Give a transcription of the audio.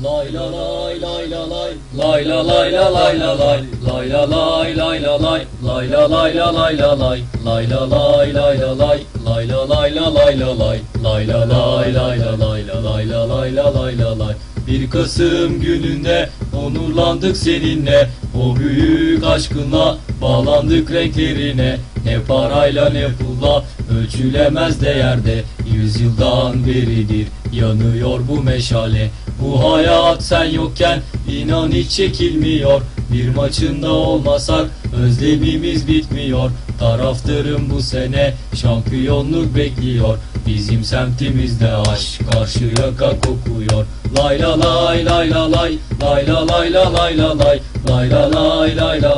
Lay la lay lay la lay Lay la lay la lay la lay Lay la lay lay la lay Lay la lay la lay la lay Lay la lay lay la lay Lay la lay la lay la lay Lay la lay lay la lay la lay la lay la lay la lay Bir Kasım gününde onurlandık seninle O büyük aşkınla bağlandık renklerine Ne parayla ne pulla ölçülemez değerde Yüzyıldan beridir yanıyor bu meşale. Bu hayat sen yokken inan hiç çekilmiyor. Bir maçında olmasak özlemimiz bitmiyor. Taraftarım bu sene şampiyonluk bekliyor. Bizim semtimizde aşk karşı yaka kokuyor. Lay la lay lay la lay Lay la lay la lay la lay Lay la lay lay la